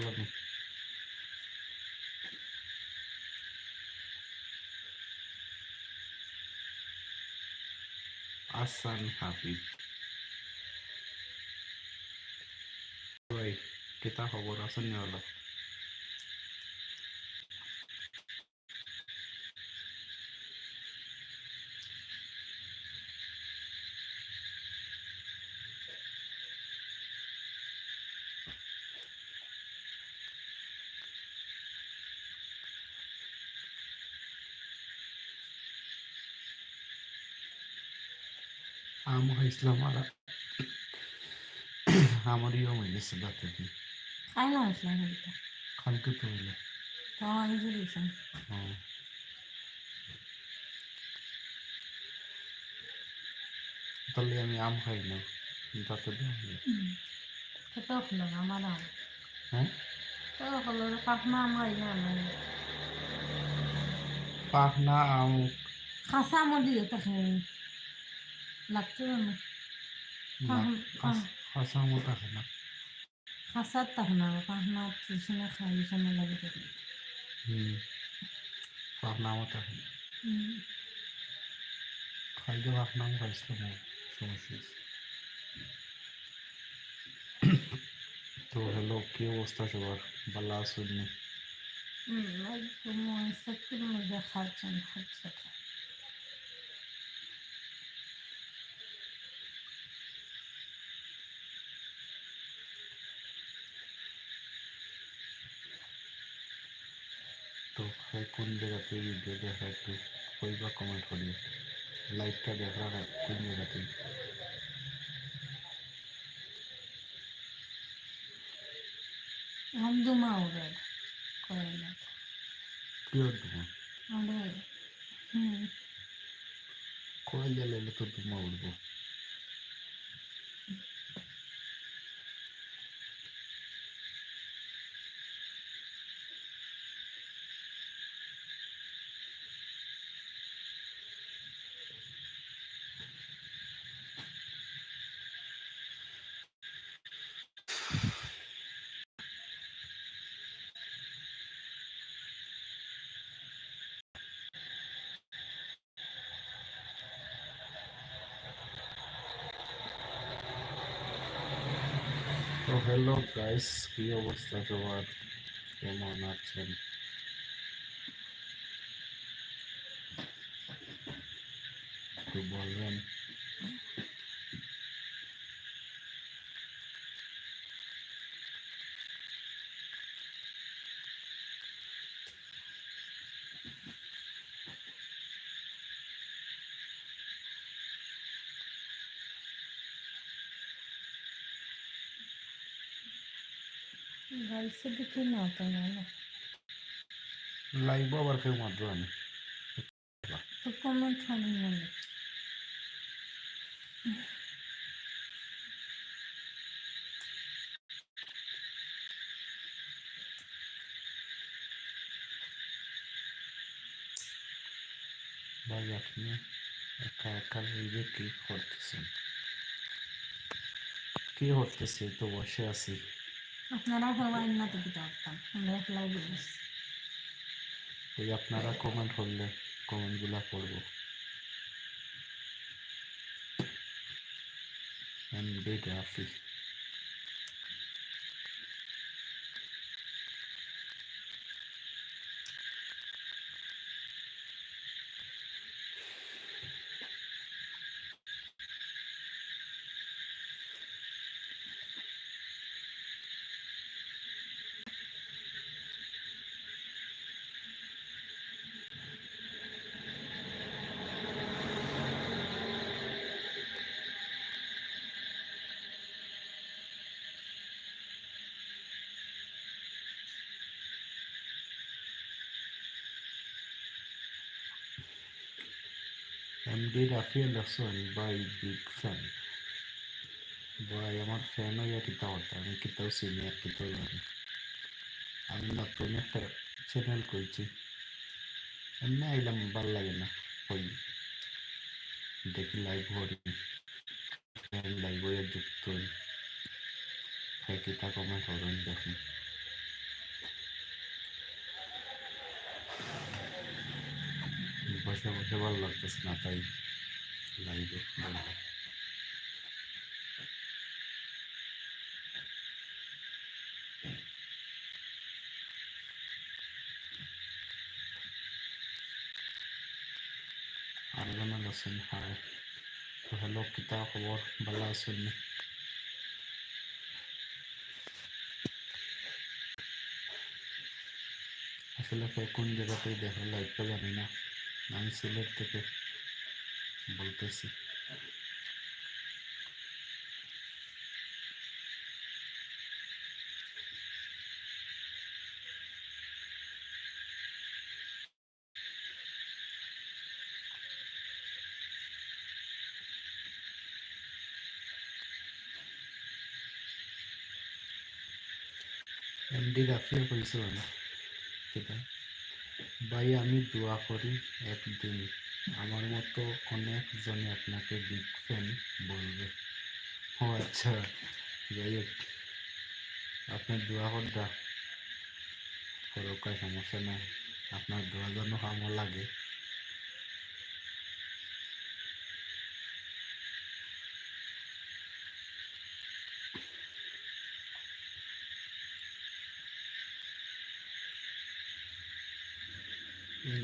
Hi hello কি কিতা খবর বললাম আসান হাফিজ ভাই কিতা খবর আছেন নি আম খাইছিলাম আর আমার ইয়ে হয়ে গেছে দাঁতে খাইলাম আসলাম এটা কালকে তো হইলে তো আমি জুড়িয়েছিলাম হ্যাঁ। তাহলে আমি আম খাই না দেওয়া তো হলো না আমার আম। হ্যাঁ? তো হলো পাখনা আমার ইয়ে আমার পাখনা আম খাসা আমার দিয়ে লাগছে না না পাখ- পাখ- খাসা আমও থাকে না। খাসার থাকে না পাখনা ট্রিশনে খাই সময় লাগে থাকে হুম পাখনা আমও থাকে না। হুম। খাইলে পাখনা আম খাইছিলাম সমস্যা হয়েছে। তো হ্যালো কি অবস্থা সবার? ভালো আছেন নি? হুম, একদম শক্তির মধ্যে খাচ্ছেন হচ্ছে তো ভাই কোন জায়গাতে ভিডিও দেখা একটু কইবা কমেন্ট করি। লাইভটা দেখার কোন জায়গাতে একদম আউরের করে না। কি তোমার আউরের হুম। কয় গেলে তো তোমা উঠবো? তো হ্যালো গাইস কি অবস্থা সবার কেমন আছেন একটু বলবেন গাইছে দেখি না তো না না লাইভ আবার কেউ মাত্র আমি তো কমেন্ট হয়নি মনে ভাই আপনি একা একা লাইভে কি করতেছেন কি করতেছি তো বসে আছি আপনারা সবাই না তো দিতে আমরা একলাই বলিস ওই আপনারা কমেন্ট করলে কমেন্টগুলা করব। এমডি রাফি এমডি রাফি আলাসন বাই বিগ ফ্যান ভাই আমার ফ্যান হইয়া কিতা হতো আমি কিতাও সিনিয়র কিতাও জানি আমি নতুন একটা চ্যানেল করছি এমনি আইলাম ভালো লাগে না ওই দেখি লাইভ করি লাইভ হয়ে যুক্ত হই কিতা কমেন্ট করুন দেখুন বসে বসে ভালো লাগতেছে না, তাই লাইভে বলব আরজন আছেন হাই তো হ্যালো কিতা খবর, ভালো আছেন? আসলে কোন জায়গাতেই দেখো লাইভটা জানি না আমি সিলেট থেকে বলতেছি এমডি রাফিও কইছো না কিতা ভাই, আমি দোয়া করি একদিন আমার মতো অনেক জনে আপনাকে বিগ ফ্যান বলবে। ও আচ্ছা যাই হোক আপনি দোয়া করদা। করোকা সমস্যা নাই। আপনার দোয়া যেন কামও লাগে।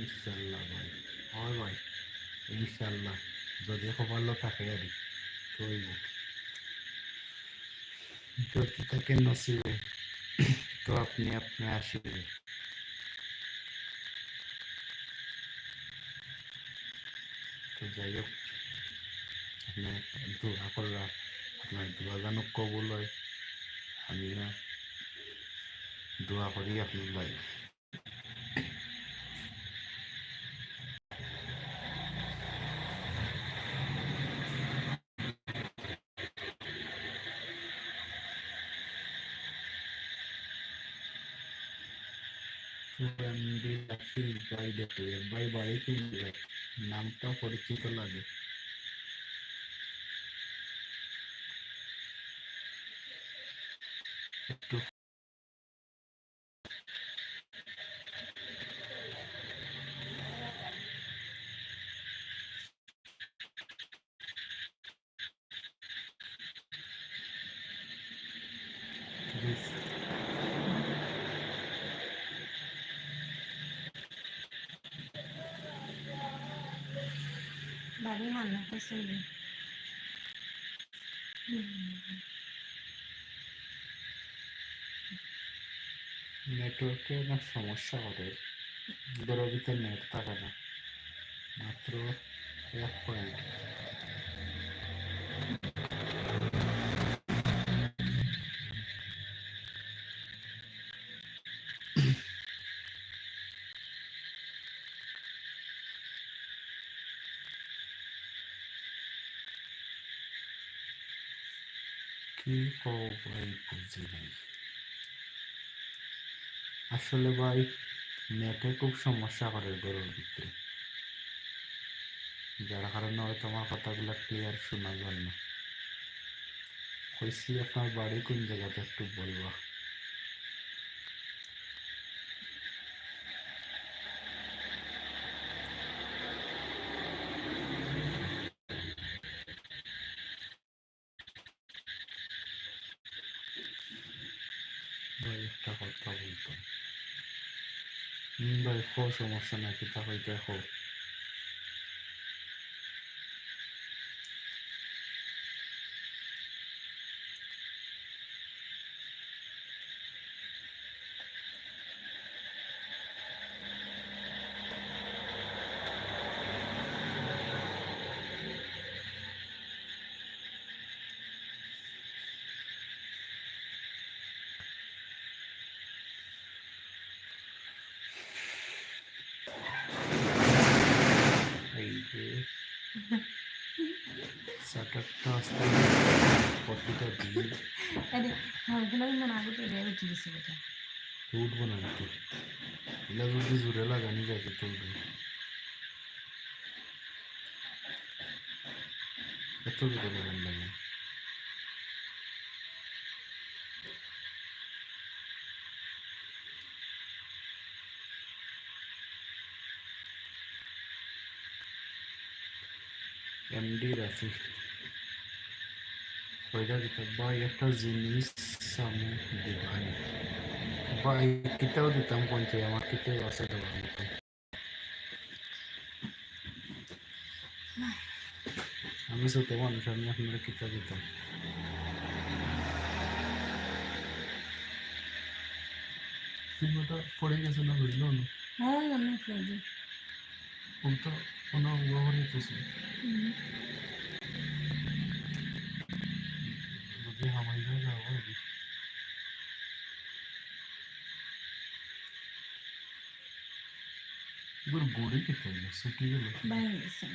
ইনশাল্লাহ ভাই। হয় ভাই ইনশাল্লাহ যদি কপালও থাকে, আর, কইব। যদি থাকে নসিবে, তো আপনি আপনি আসিবে তো যাই হোক আপনি দোয়া করলা আপনার দোয়া যেন কবুল হয়। আমি দোয়া করি আপনার এমডি রাফিল ভাই দেখো এর ভাই বাড়ি কিনবে নামটা পরিচিত লাগে একটু বাড়ি হান্নাতে চলি নেটওয়ার্কে অনেক সমস্যা ঘরের ভিতরে নেট থাকে না মাত্র এক পয়েন্ট কি কব আসলে ভাই নেটে খুব সমস্যা করে গরুর ভিতরে। যার কারণে হয়তো আমার কথাগুলো ক্লিয়ার শোনা যায় না কইছি আপনার বাড়ি কোন জায়গাতে একটু বলবা ভাই একটা কথা হুম ভাই খো সমস্যা নাই কিতা হইতে খো এই যে আগে পেরে উঠে গেছে বেটা উঠবো না নাকি এগুলা যদি জোরে লাগানি যায় তো এত জোরে লাগান লাগে এমডির আছে একটা জিনিস আমি ভাই কিতাও দিতাম কোনটি আমার কিতাও আছে মতো আমি ছোট মানুষ আমি আপনারা কিতাব দিতাম পড়ে গেছে না বুঝলো না হ্যাঁ আমি ফেলি ওটা কোনো ব্যবহার হইতেছে এবার গড়ে খেতে হলো ছুটি গেল বাইরে গেছে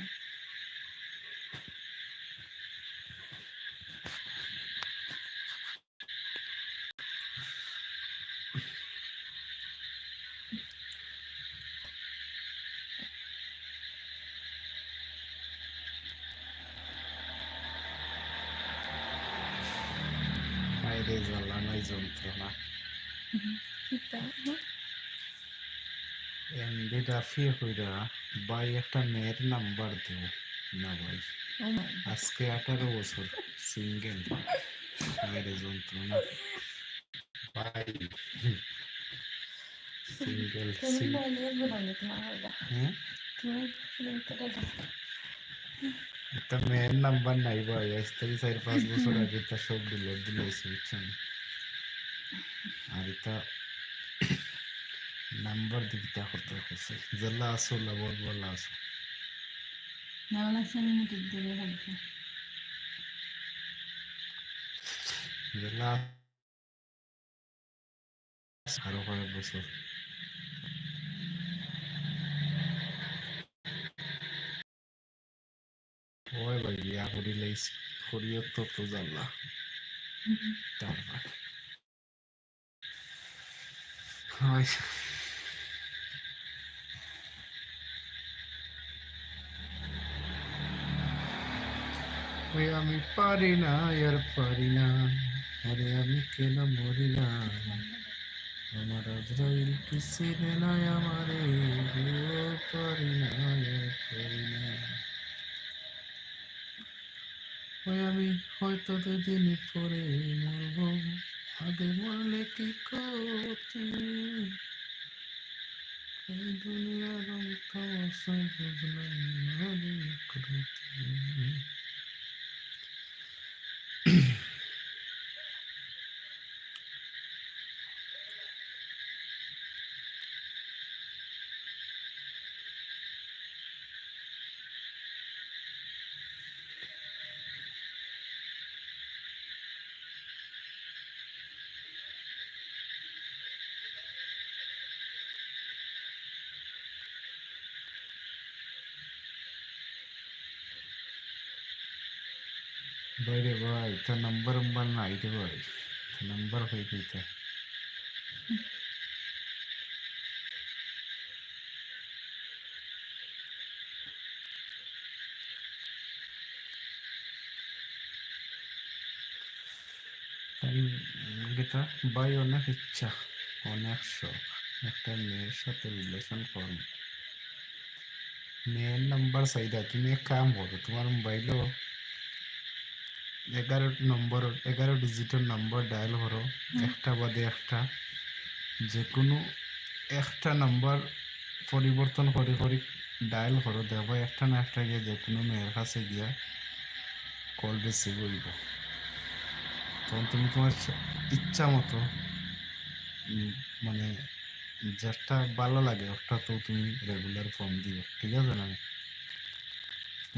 বাইরে জ্বালানোই যন্ত্রণা কিতা রাফি হইরা ভাই একটা মেয়ের নাম্বার দেব। না ভাই। আজকে আঠারো বছর সিঙ্গেল। বাইরে যন্ত্রণা। ভাই সিঙ্গেল হ্যাঁ? একটা মেয়ের নাম্বার নাই ভাই। আজ থেকে চার পাঁচ বছর আগে তা সব ডিলিট বুঝছেন? আর এটা নাম্বার দিকটা করতে হচ্ছে জেলা আসো লাবর বলা আসো না বলা আমি মুটির দিকে থাকব জেলা আরও কয়েক বছর। ওই ভাই বিয়া করিলেই শরীয়ত তো তো জানলা। তারপর। হয় ওই আমি পারি না, আর পারি না। আরে আমি কেন মরি না? আমার আজরাইল কিসি নাই আমারে ও পারি না, আর পারি না। ওই আমি হয়তো দুদিন পরে মরব। আগে মরলে কি করতে? এই দুনিয়ার তামাশা বুঝলাম না রে বাইরে ভাই তো नंबर उम्बर নাই রে ভাই नंबर হয়ে গেছে গীতা ভাই অনেক ইচ্ছা অনেক শখ একটা মেয়ের সাথে রিলেশন করব মেয়ের নাম্বার চাইদা তুমি এক কাম করো তোমার মোবাইলও এগারো নম্বর এগারো ডিজিটের নম্বর ডায়াল করো। একটা বাদে একটা। যে কোনো একটা নাম্বার পরিবর্তন করে করে ডায়াল করো। দেখো একটা না একটা গিয়ে যে কোনো মেয়ের কাছে গিয়া কল রিসিভ হইব। তখন তুমি তোমার ইচ্ছা- মতো মানে যেটা ভালো লাগে ওটা তো তুমি রেগুলার ফোন দিও। ঠিক আছে না?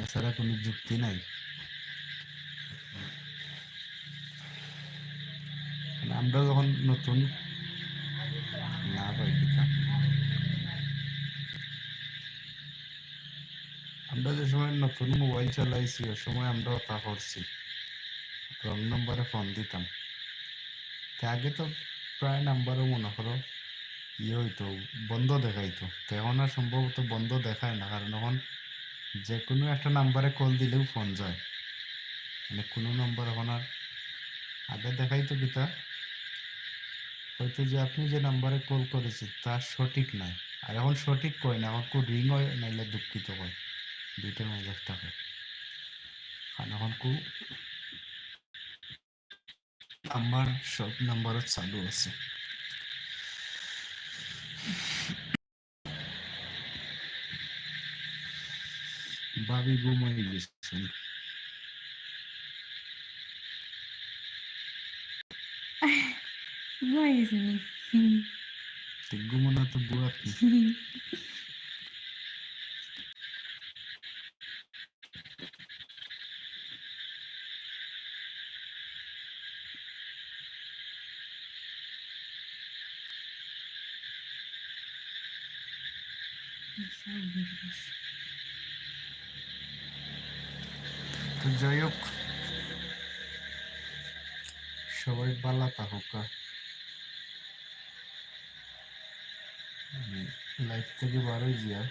এছাড়া কোনো যুক্তি নাই। আমরা যখন নতুন না পাই আমরা যে সময় নতুন মোবাইল চালাইছি, ওই সময় আমরা তা করছি রং নম্বরে ফোন দিতাম। তা আগে তো প্রায় নাম্বারও মনে করো ইয়ে হইতো, বন্ধ দেখাইতো। তো আর সম্ভবত বন্ধ দেখায় না, কারণ এখন যে কোনো একটা নাম্বারে কল দিলেও ফোন যায়। মানে কোনো নাম্বার এখন আর, আগে দেখাইতো কিতা হয়তো যে আপনি যে নাম্বারে কল করেছেন, তা সঠিক নাই আর এখন সঠিক কয় না এখন রিং হয়, নাইলে দুঃখিত হয়। দুইটার মধ্যে একটা হয়। খানাখনকো নাম্বার, সব নাম্বারত চালু আছে। ভাবি ঘুমাই গেছেন ঘুমানো তো বুয়া কি তো যাই হোক সবাই বালা থাকুক লাইফ থেকে বারোই যা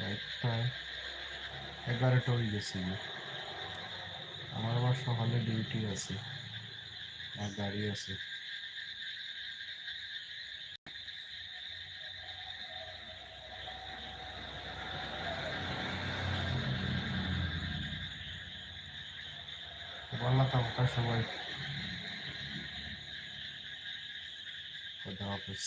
লাইফ প্রায় এগারোটা হয়ে গেছে গো। আমার আবার সকালে ডিউটি আছে, আর গাড়ি আছে। বালা থাকুক সবাই। খোদা হাফেজ